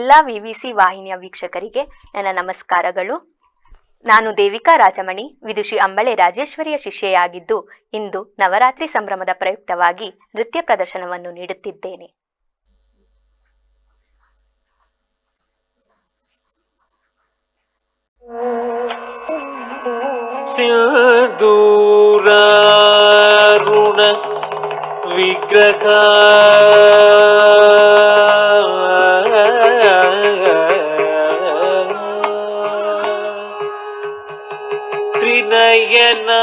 ಎಲ್ಲ ವಿವಿಸಿ ವಾಹಿನಿಯ ವೀಕ್ಷಕರಿಗೆ ನನ್ನ ನಮಸ್ಕಾರಗಳು. ನಾನು ದೇವಿಕಾ ರಾಜಮಣಿ, ವಿದುಷಿ ಅಂಬಳೆ ರಾಜೇಶ್ವರಿಯ ಶಿಷ್ಯೆಯಾಗಿದ್ದು ಇಂದು ನವರಾತ್ರಿ ಸಂಭ್ರಮದ ಪ್ರಯುಕ್ತವಾಗಿ ನೃತ್ಯ ಪ್ರದರ್ಶನವನ್ನು ನೀಡುತ್ತಿದ್ದೇನೆ. ವಿಗ್ರಹ நயனா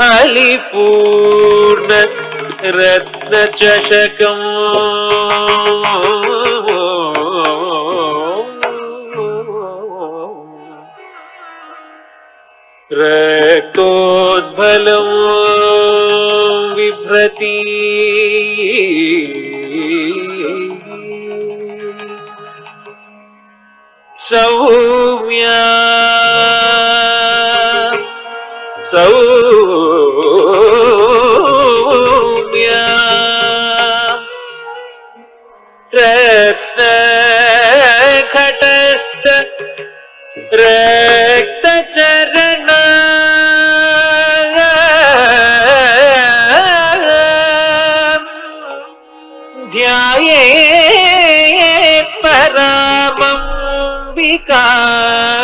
అలిపూర్ణ రత్న చషకం. రక్తోద్బలం బిభ్రతి సౌమ్యా సౌ का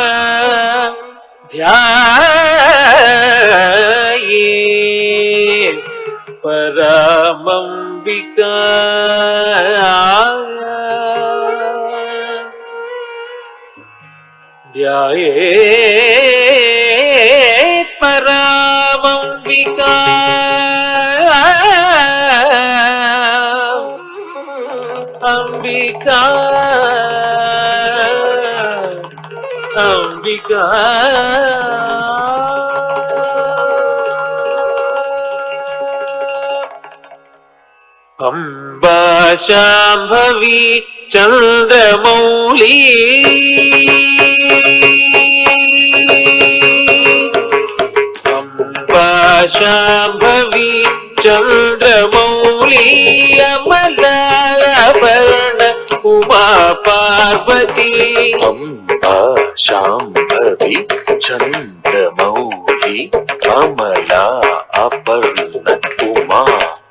अम्बिका अम्बा शाम्भवी चन्द्रमौली अम्बा शाम्भवी चन्द्रमौली अमलाभरण उमा पार्वती శాంభవి చంద్రమౌళి అమలా అపర్ణ ఉమా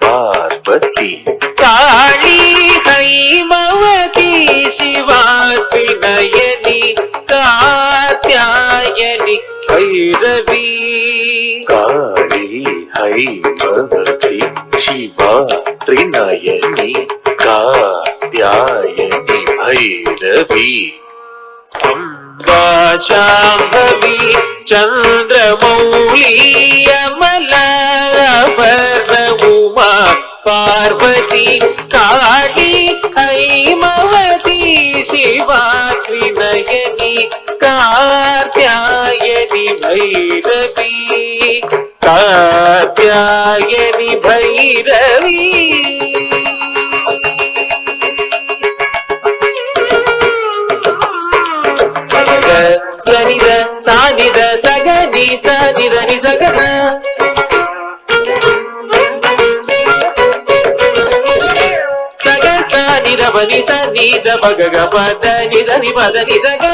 పార్వతి కాళీ హైమవతి శివాతి నయని కాత్యాయని భైరవి కాళీ హైమవతి శివా త్రినయని కాత్యాయని భైరవి शाम्भवी चन्द्रमौली अमलाभरण उमा पार्वती काली हैमवती शिवा त्रिनयनी कार्त्यायनि भैरवी कार्त्यायनि भैरवी సానిద పని సనిద పగ గ పద నిద ని పద ని సగ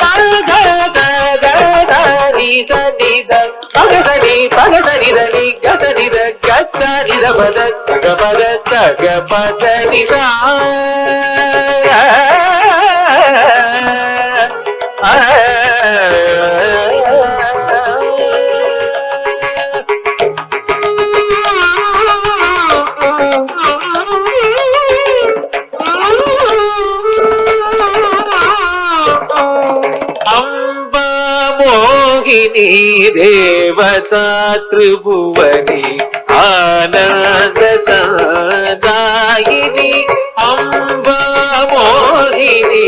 సగ సగ సని సనిద పగ సని పగ సనిద ని గ సనిద గ సని పద సగ పద సగ పద నిసా நீரேவசாத்ரிபுவனி ஆனந்த சதாயினி அம்பா மோகினி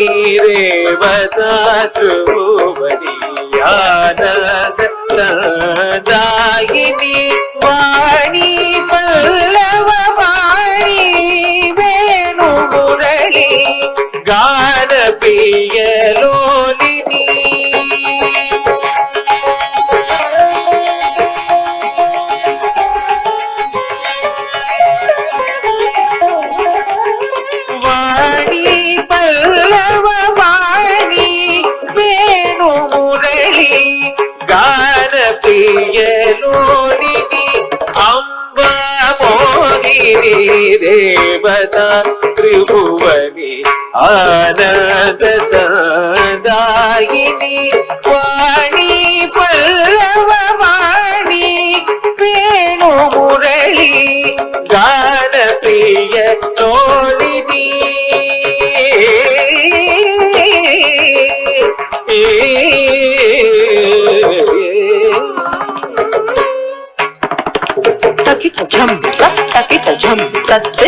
ரேவசாத்ரிபுவனி ஆனந்த சதாயினி வாணி பல்லவ வாணி வேணு முரளி கானபிய ತ್ರಿಭುವನಿ ಆನಂದ ಸದಾಯಿನಿ ವಾಣಿ ಪಲ್ಲವ ವಾಣಿ ಪೇಣು ಮುರಳಿ ಗಾನ ಪ್ರಿಯ ತೋಳಿನಿ ತಕಿತ ಝಂ ತಕ್ಕಿತ ಝಂ ತತ್ತೆ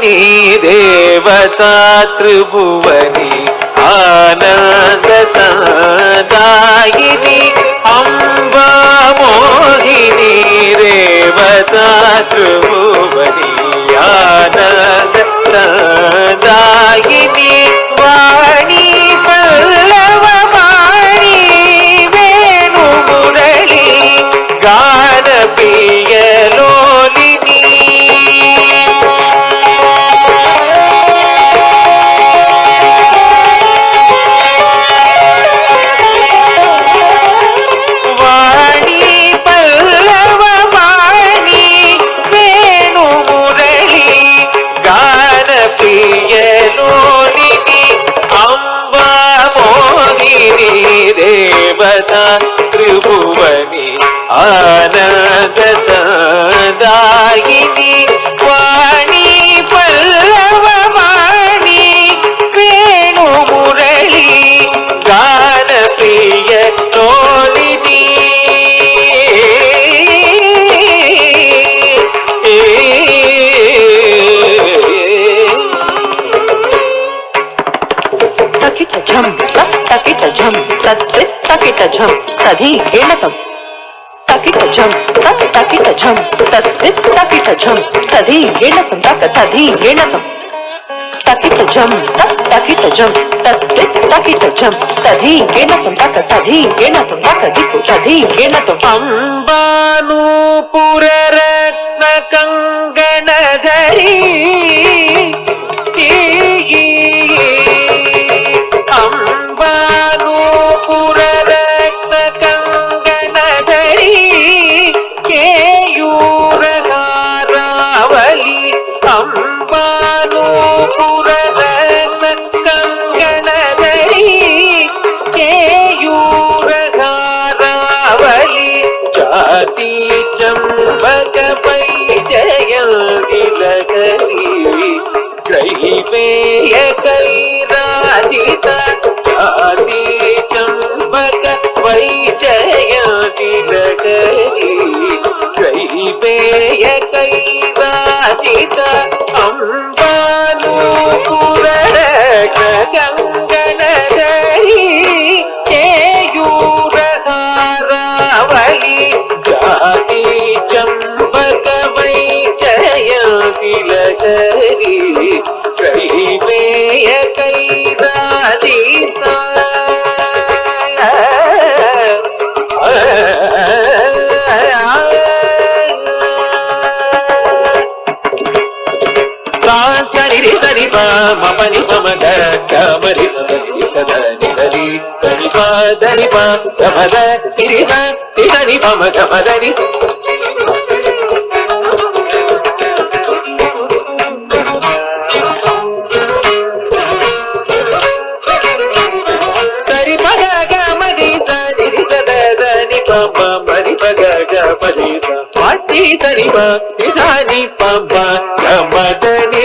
నీ దేవతా త్రిభువని ఆనంద సదాయిని అంబా మోహిని దేవతా త్రిభువని ఆనంద தாயினி வாணி பல்லவமாணி வேணு முரளி கான பிரிய தோழினி தகித ஜம் தகித ஜம் தத்து தகித ஜம் சதி கேளதம். தகித తకిట ఝం తక్ తకిట ఝం తక తది గేణతం తకిట ఝం తక్ తకిట తది తత్ తక తది గేణతం తక దిక్కు తది గేణతం అంబాను పురరత్న కంగణధరి Okay ప దని ప గమద గిరి స దని పమ గమదని సరి పగ గమది సరి సద దని పమ మరి పగ గమది స. ప నిసాని పమ గమదని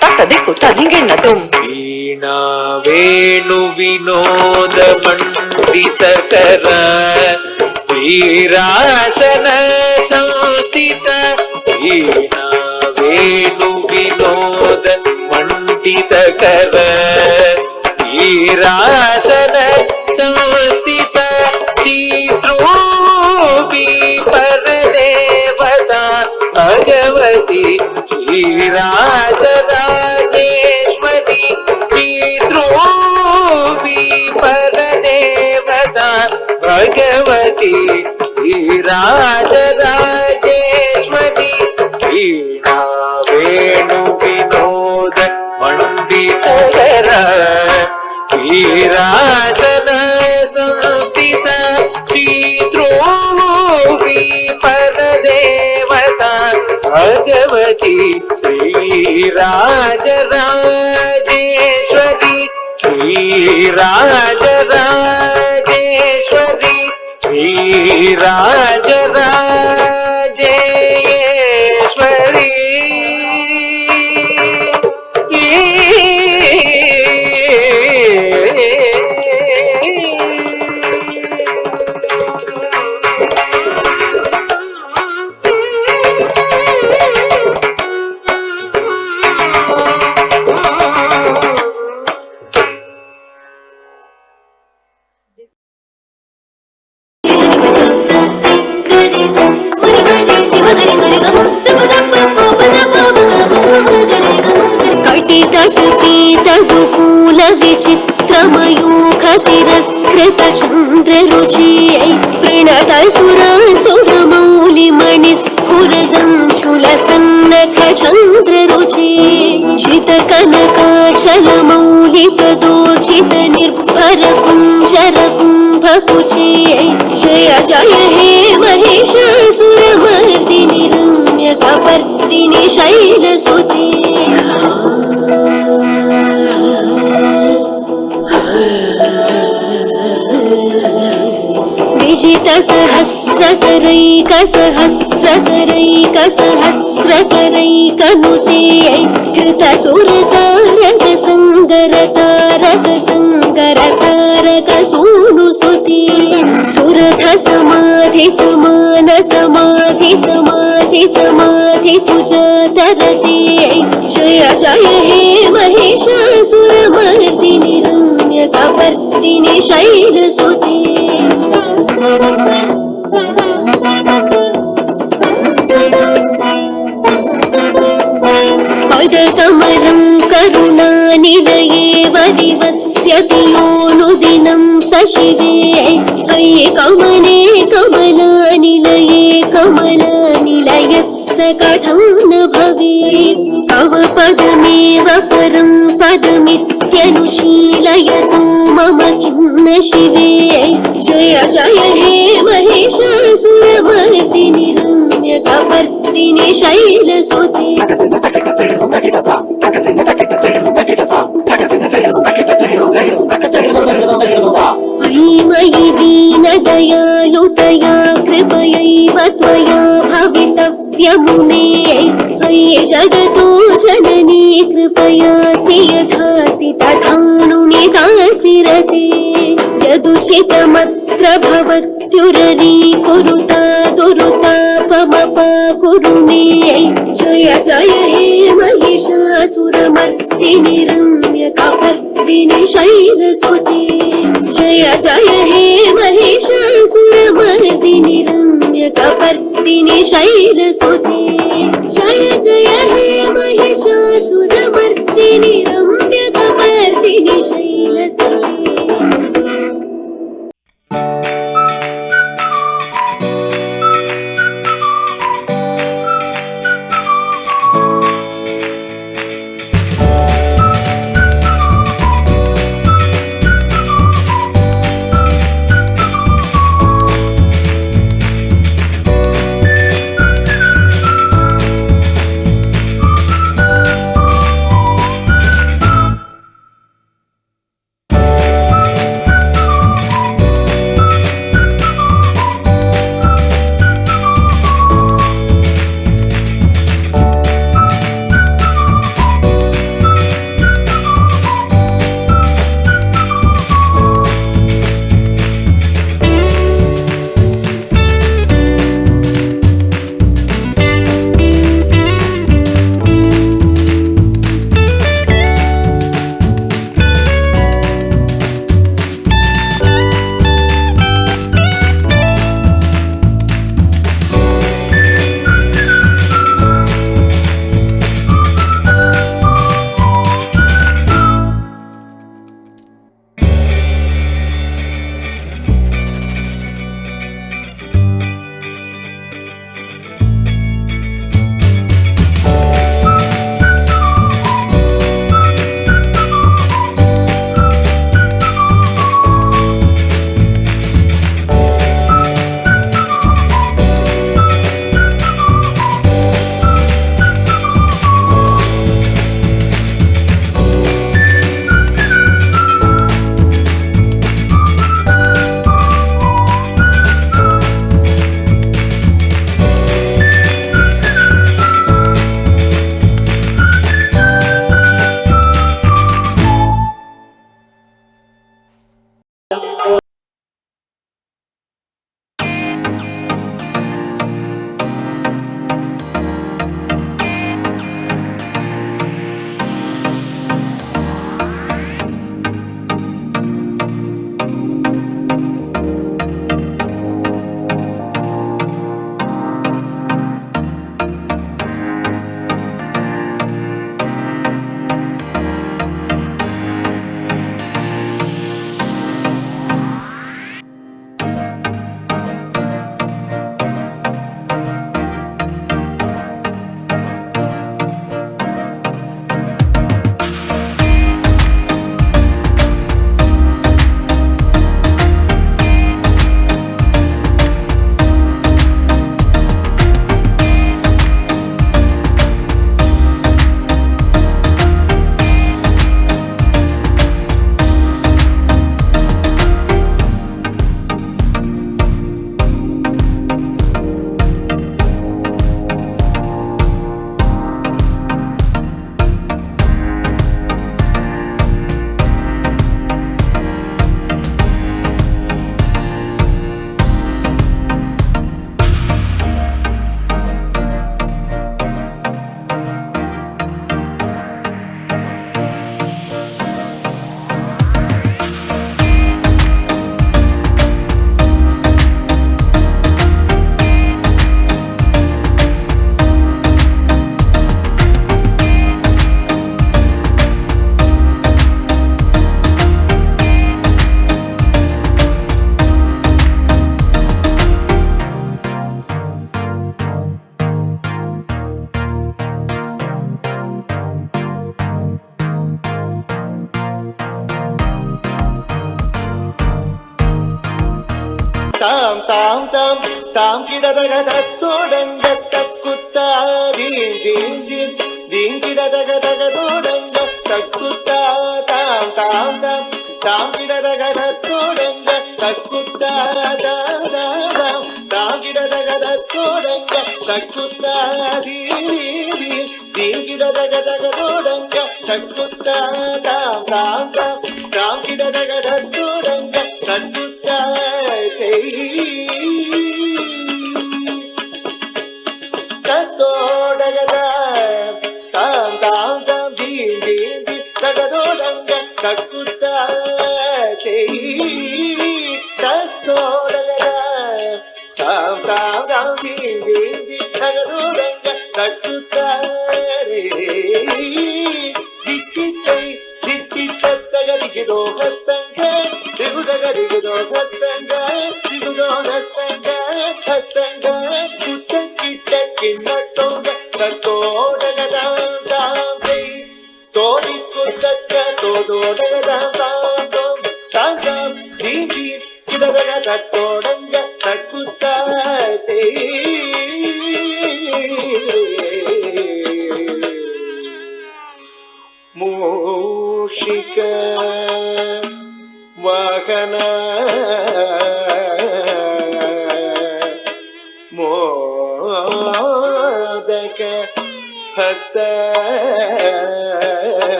ತಟ್ಟದಿಕ್ಕು ತನಿಗೆನ್ನದುಂ ವೀಣಾ ವೇಣು ವಿನೋದ ಪಂಡಿತಕರ ವೀರಾಸನ ಸಂಸ್ಥಿತ ವೀಣಾ ವೇಣು ವಿನೋದ ಪಂಡಿತಕರ ವೀರಾಸನ ಸಂಸ್ಥಿತ ಚಿತ್ರೂಪಿ ಪರದೇವತಾ ಭಗವತಿ ಶ್ರೀರಾಜ భగవతి రాజరాజేశ్వరి వీణా వేణు వినోద మండితర వీరాసన సంస్థిత శ్రీద్రోహి పరదేవత భగవతి శ్రీరాజరాజేశ్వరి శ్రీరాజరాజేశ్వరి శ్రీరాజరాజేశ్వరి కుంభకుచి జయ జయ హే మహిషాసురమర్దిని రమ్య కపర్దిని శైలసుతే విజిత సహస్రకరైక సూను సుతి సురథ సమాధి సమాన సమాధి సమాధి సమాధి సుజాతరతే. జయ జయ హే మహిషాసురమర్దిని రమ్య కపర్దిని శైలసు शशिदे अये कमले कमलानिलये कमलानिलयस्य कथं न भवेत् तव पदमेव परं पदमित्यनुशीलयतु मम किं न शिवे जय जय हे महेशासुरमर्दिनिरम्य कपर्दिनि शैलसुते ధీమహి దీనదయాలుతయా కృపయైవ త్వయా భవితవ్యమునే. జగతో జననీ కృపయా యథాసి తాను తాసిరసి యదుషితమత్ర కురుత దురుత దురుతా పమపా కురు మే జయ జయ హే మహిషాసురమర్తిని నిరమ్య కపర్ रम्यकपर्दिनि शैलसुते जय जय हे महिषासुरमर्दिनि रम्यकपर्दिनि शैलसुते जय जय हे महिषासुरमर्दिनि தாம் தாம் தாம் தாம் கிடதகதத்தோடங்க தக்குத்தாதீன் தீந்தீன் தீங்கிடதகதகதோடங்க தக்குத்தா தாம் தாம் தாம் தாம் கிடதகதத்தோடங்க தக்குத்தாதாதாம் தாம் கிடதகதத்தோடங்க தக்குத்தாதீன் தீங்கிடதகதகதோடங்க தக்குத்தாதாம் தகதோடகத தாம் தாம் தாம் தீம் தீம் தி தகதோடங்க தக்குத்த செய். தகதோடகத தாம் தாம் தாம் தீம் தீம் தி தகதோடங்க தக்குத்தாரே திக்கித்தை தோகத்தங்க திகுதகதிக்கு தோகத்தங்க திகுதோக தத்தோடங்க தாந்தோம் தாந்தாம் தீந்தி கிதரக தத்தோடங்க தக்குத்தாத்தே மூஷிக வாகன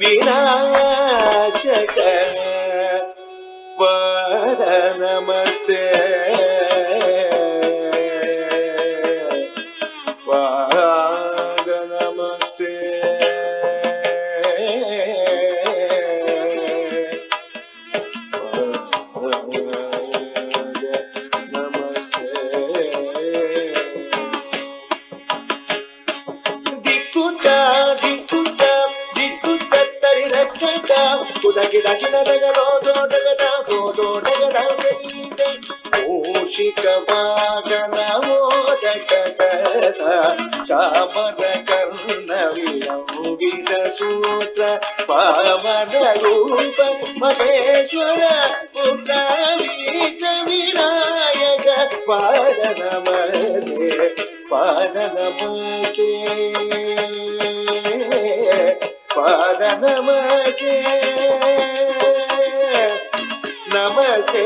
विनाशक वर नमस्ते చామర కర్ణ విలంబిత సూత్ర పావన రూప మహేశ్వర పుత్ర వినాయక పాద నమస్తే పాద నమస్తే పాద నమస్తే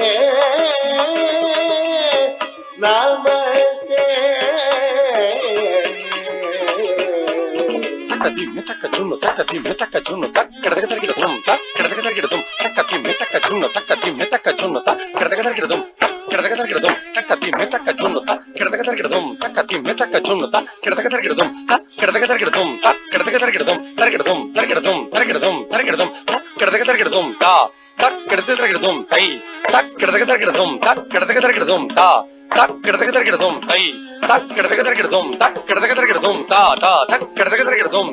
నమస్తే నమస్తే తక్కతిమ్మె తక్క జున్ను తక్కతిమ్మె తక్క జున్ను తక్కడదగ తరిగిడదుం తక్కడదగ తరిగిడదుం తక్కతిమ్మె తక్క జున్ను తక్కతిమ్మె తక్క జున్ను తక్కడదగ తరిగిడదుం తక్కడదగ తరిగిడదుం తక్కతిమ్మె తక్క జున్ను తక్కడదగ తరిగిడదుం తక్కతిమ్మె తక్క జున్ను తక్కడదగ తరిగిడదుం తక్కడదగ తరిగిడదుం తక్కడదగ తరిగిడదుం திறக்கிறதும் திறக்கிறதும் திறக்கிறதும் திறக்கிறதும் கிடத்துக்கு திறக்கிறதும் தா. தக் கிடத்து கை தக் கிடத்துக்கு திறக்கிறதும் தக் தா. தக் கிடத்துக்கு கை தக் கிடத்துக்கு திறக்கிறதும் தக் தா. தா. தக் கிடத்துக்கு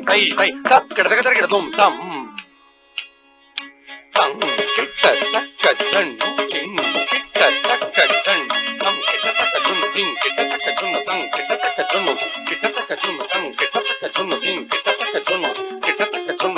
கை கை தக் கிடத்துக்கு திறக்கிறதும் தம் கிட்ட தக்க சண் கிட்ட தக்க சண் தம் கிட்ட தக்க சுண் கிட்ட தக்க சுண் தங் கிட்ட தக்க சுண் கிட்ட தக்க சுண் தங் கிட்ட たたたたたたたたたたたたたたた